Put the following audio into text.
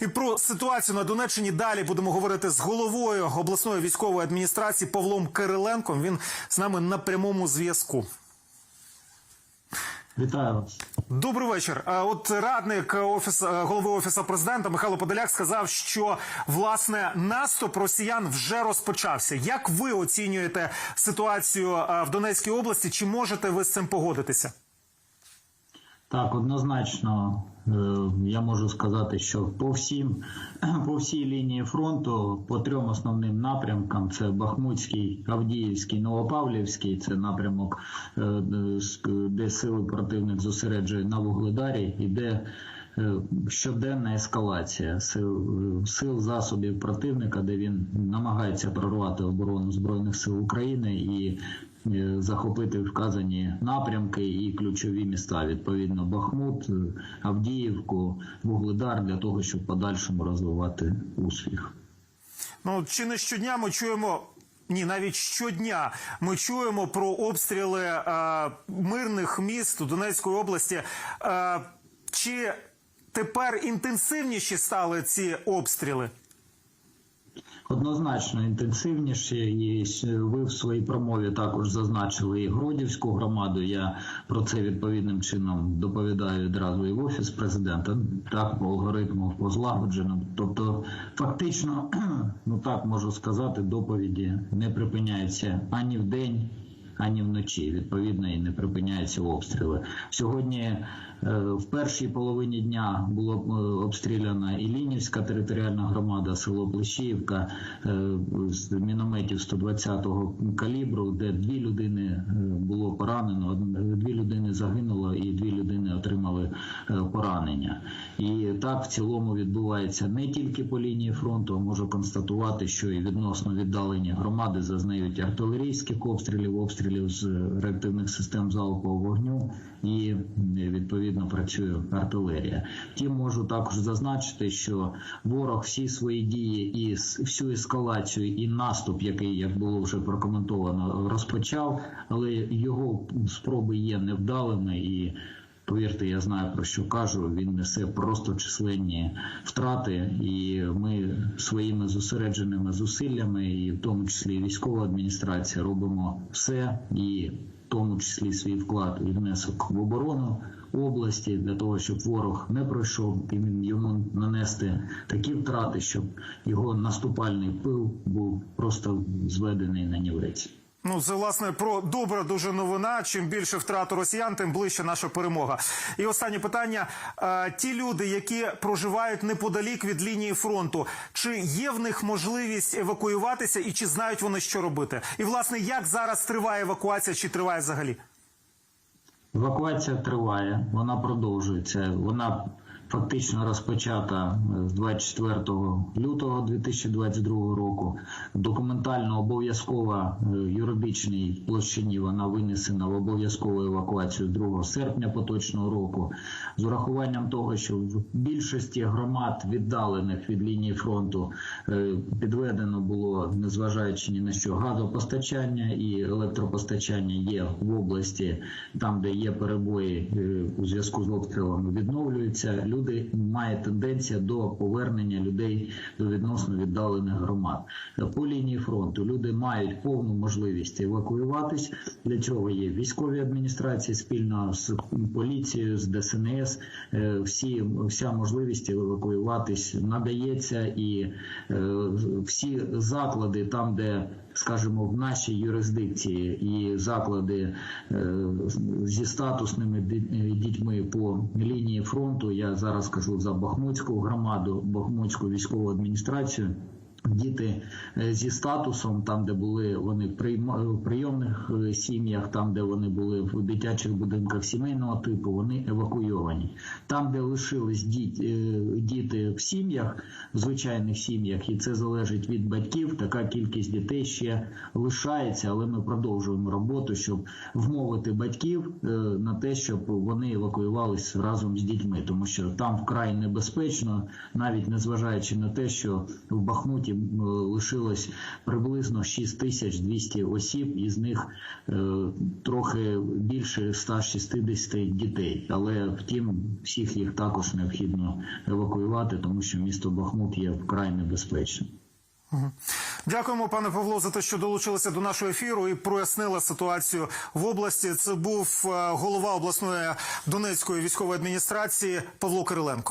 І про ситуацію на Донеччині далі будемо говорити з головою обласної військової адміністрації Павлом Кириленком. Він з нами на прямому зв'язку. Вітаю вас. Добрий вечір. От радник офіс е, голови офісу президента Михайло Подоляк сказав, що власне наступ росіян вже розпочався. Як ви оцінюєте ситуацію е, в Донецькій області? Чи можете ви з цим погодитися? Так, однозначно е, я можу сказати, що по всім по всій лінії фронту по трьом основним напрямкам: це Бахмутський, Авдіївський, Новопавлівський, це напрямок, е, де сили противник зосереджує на Вугледарі, іде е, щоденна ескалація сил, сил засобів противника, де він намагається прорвати оборону збройних сил України і захопити вказані напрямки і ключові міста. Відповідно, Бахмут, е, Авдіївку, Вугледар для того, щоб подальшому розвивати успіх. Ну чи не щодня ми чуємо. Ні, навіть щодня ми чуємо про обстріли е, мирних міст у Донецької області. Е, чи тепер інтенсивніші стали ці обстріли? Однозначно інтенсивніше, і ви в своїй промові також зазначили і Гродівську громаду. Я про це відповідним чином доповідаю відразу і в офіс президента. Так, по алгоритму по злагодженому. Тобто, фактично, ну так можу сказати, доповіді не припиняються ані в день. Ані вночі відповідно і не припиняються обстріли сьогодні. е, В першій половині дня було е, обстріляна Ілінівська територіальна громада, село Плещіївка е, з мінометів 120-го калібру, де дві людини було поранено, дві людини загинуло і дві людини отримали поранення. І так в цілому відбувається не тільки по лінії фронту, а можу констатувати, що і відносно віддалені громади зазнають артилерійських обстрілів, обстрілів з реактивних систем залпового вогню і відповідно працює артилерія. Втім, можу також зазначити, що ворог всі свої дії і всю ескалацію і наступ, який як було вже прокоментовано, розпочав, але його спроби є невдалими і. Повірте, я знаю про що кажу. Він несе просто численні втрати, і ми своїми зосередженими зусиллями, і в тому числі військова адміністрація, робимо все, і в тому числі свій вклад і внесок в оборону області для того, щоб ворог не пройшов і йому нанести такі втрати, щоб його наступальний пил був просто зведений на нівець. Ну, це власне про добра дуже новина. Чим більше втрат росіян, тим ближче наша перемога. І останнє питання: Е, ті люди, які проживають неподалік від лінії фронту, чи є в них можливість евакуюватися, і чи знають вони, що робити? І власне, як зараз триває евакуація, чи триває взагалі? Евакуація триває, вона продовжується. Вона фактично розпочата з 24 лютого 2022 року. Документально обов'язкова е, юридичній площині вона винесена в обов'язкову евакуацію 2 серпня поточного року. З урахуванням того, що в більшості громад віддалених від лінії фронту е, підведено було, незважаючи ні на що, газопостачання і електропостачання є в області, там, де є перебої е, у зв'язку з обстрілами, відновлюються. Люди має тенденція до повернення людей до відносно віддалених громад. По лінії фронту люди мають повну можливість евакуюватись. Для цього є військові адміністрації спільно з поліцією, з ДСНС. Е, Всі вся можливість евакуюватись надається, і е, всі заклади, там де скажімо, в нашій юрисдикції і заклади е, зі статусними дітьми по лінії фронту. Я зараз кажу за Бахмутську громаду, Бахмутську військову адміністрацію. Діти е, зі статусом, там де були вони в прийомних е, сім'ях, там де вони були в дитячих будинках сімейного типу, вони евакуйовані. Там, де лишились е, діти в сім'ях, в звичайних сім'ях, і це залежить від батьків. Така кількість дітей ще лишається, але ми продовжуємо роботу, щоб вмовити батьків на те, щоб вони евакуювались разом з дітьми, тому що там вкрай небезпечно, навіть незважаючи на те, що в Бахмуті лишилось приблизно 6200 осіб, із них е, трохи більше 160 дітей. Але втім, всіх їх також необхідно евакуювати, тому що місто Бахмут є вкрай небезпечним. Дякуємо, пане Павло, за те, що долучилися до нашого ефіру і прояснили ситуацію в області. Це був е, голова обласної Донецької військової адміністрації Павло Кириленко.